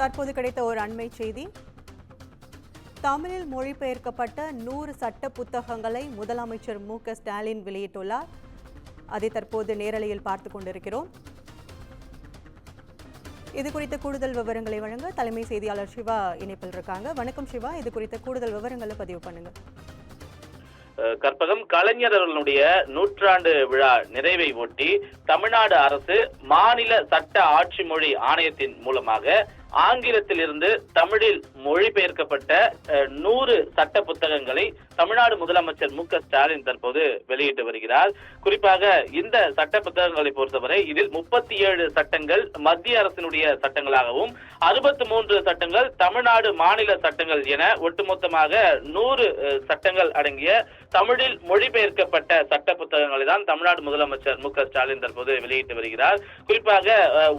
தற்போது கிடைத்த ஒரு அண்மை செய்தி. தமிழில் மொழிபெயர்க்கப்பட்ட நூறு சட்ட புத்தகங்களை முதலமைச்சர் மு க ஸ்டாலின் வெளியிட்டுள்ளார். அதை தற்போது நேரலையில் பார்த்து கொண்டிருக்கிறோம். இது குறித்த கூடுதல் விவரங்களை வழங்க தலைமை செய்தியாளர் சிவா இணைப்பில் இருக்காங்க. வணக்கம் சிவா. இது குறித்த கூடுதல் விவரங்களை பதிவு பண்ணுங்க. கற்பகம் கலைஞர் அவர்களுடைய நூற்றாண்டு விழா நிறைவை ஒட்டி தமிழ்நாடு அரசு மாநில சட்ட ஆட்சி மொழி ஆணையத்தின் மூலமாக ஆங்கிலத்தில் இருந்து தமிழில் மொழிபெயர்க்கப்பட்ட நூறு சட்ட புத்தகங்களை தமிழ்நாடு முதலமைச்சர் மு ஸ்டாலின் தற்போது வெளியிட்டு வருகிறார். குறிப்பாக இந்த சட்ட புத்தகங்களை பொறுத்தவரை இதில் முப்பத்தி ஏழு சட்டங்கள் மத்திய அரசினுடைய சட்டங்களாகவும் அறுபத்தி மூன்று சட்டங்கள் தமிழ்நாடு மாநில சட்டங்கள் என ஒட்டுமொத்தமாக நூறு சட்டங்கள் அடங்கிய தமிழில் மொழிபெயர்க்கப்பட்ட சட்ட புத்தகங்கள் தான் தமிழ்நாடு முதலமைச்சர் மு க ஸ்டாலின் தற்போது வெளியிட்டு வருகிறார். குறிப்பாக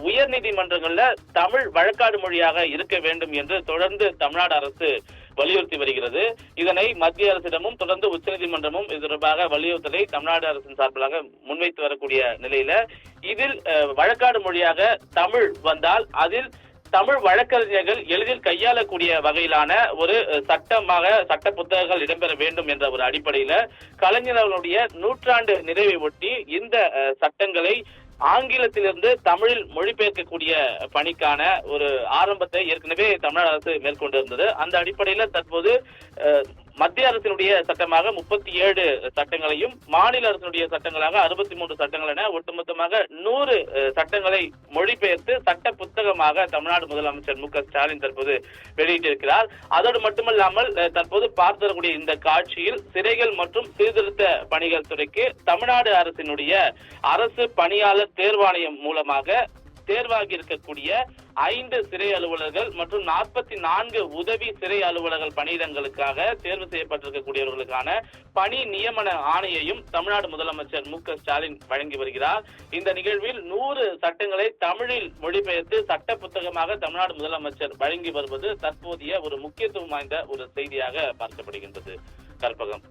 உயர் நீதிமன்றங்கள்ல தமிழ் வழக்காடு மொழியாக இருக்க வேண்டும் என்று தொடர்ந்து தமிழ்நாடு அரசு வலியுறுத்தி வருகிறது. இதனை மத்திய அரசிடமும் தொடர்ந்து உச்சநீதிமன்றமும் இது தொடர்பாக வலியுறுத்தலை தமிழ்நாடு அரசின் சார்பிலாக முன்வைத்து வரக்கூடிய நிலையில இதில் வழக்காடு மொழியாக தமிழ் வந்தால் அதில் தமிழ் வழக்கறிஞர்கள் எளிதில் கையாளக்கூடிய வகையிலான ஒரு சட்டமாக சட்ட புத்தகங்கள் இடம்பெற வேண்டும் என்ற ஒரு அடிப்படையில கலைஞர்களுடைய நூற்றாண்டு நிறைவை ஒட்டி இந்த சட்டங்களை ஆங்கிலத்திலிருந்து தமிழில் மொழிபெயர்க்கக்கூடிய பணிக்கான ஒரு ஆரம்பத்தை ஏற்கனவே தமிழ்நாடு அரசு மேற்கொண்டிருந்தது. அந்த அடிப்படையில தற்போது மத்திய அரசினுடைய சட்டமாக முப்பத்தி ஏழு சட்டங்களையும் மாநில அரசினுடைய சட்டங்களாக அறுபத்தி மூன்று சட்டங்கள் என ஒட்டுமொத்தமாக நூறு சட்டங்களை மொழிபெயர்த்து சட்ட புத்தகமாக தமிழ்நாடு முதலமைச்சர் மு க ஸ்டாலின் தற்போது வெளியிட்டிருக்கிறார். அதோடு மட்டுமல்லாமல் தற்போது பார்த்து வரக்கூடிய இந்த காட்சியில் சிறைகள் மற்றும் சீர்திருத்த பணிகள் துறைக்கு தமிழ்நாடு அரசினுடைய அரசு பணியாளர் தேர்வாணையம் மூலமாக தேர்வாகி இருக்கக்கூடிய ஐந்து சிறை அலுவலர்கள் மற்றும் நாற்பத்தி நான்கு உதவி சிறை அலுவலர்கள் பணியிடங்களுக்காக தேர்வு செய்யப்பட்டிருக்கக்கூடியவர்களுக்கான பணி நியமன ஆணையையும் தமிழ்நாடு முதலமைச்சர் மு ஸ்டாலின் வழங்கி வருகிறார். இந்த நிகழ்வில் நூறு சட்டங்களை தமிழில் மொழிபெயர்த்து சட்ட புத்தகமாக தமிழ்நாடு முதலமைச்சர் வழங்கி வருவது தற்போதைய ஒரு முக்கியத்துவம் வாய்ந்த ஒரு செய்தியாக பார்க்கப்படுகின்றது. கற்பகம்.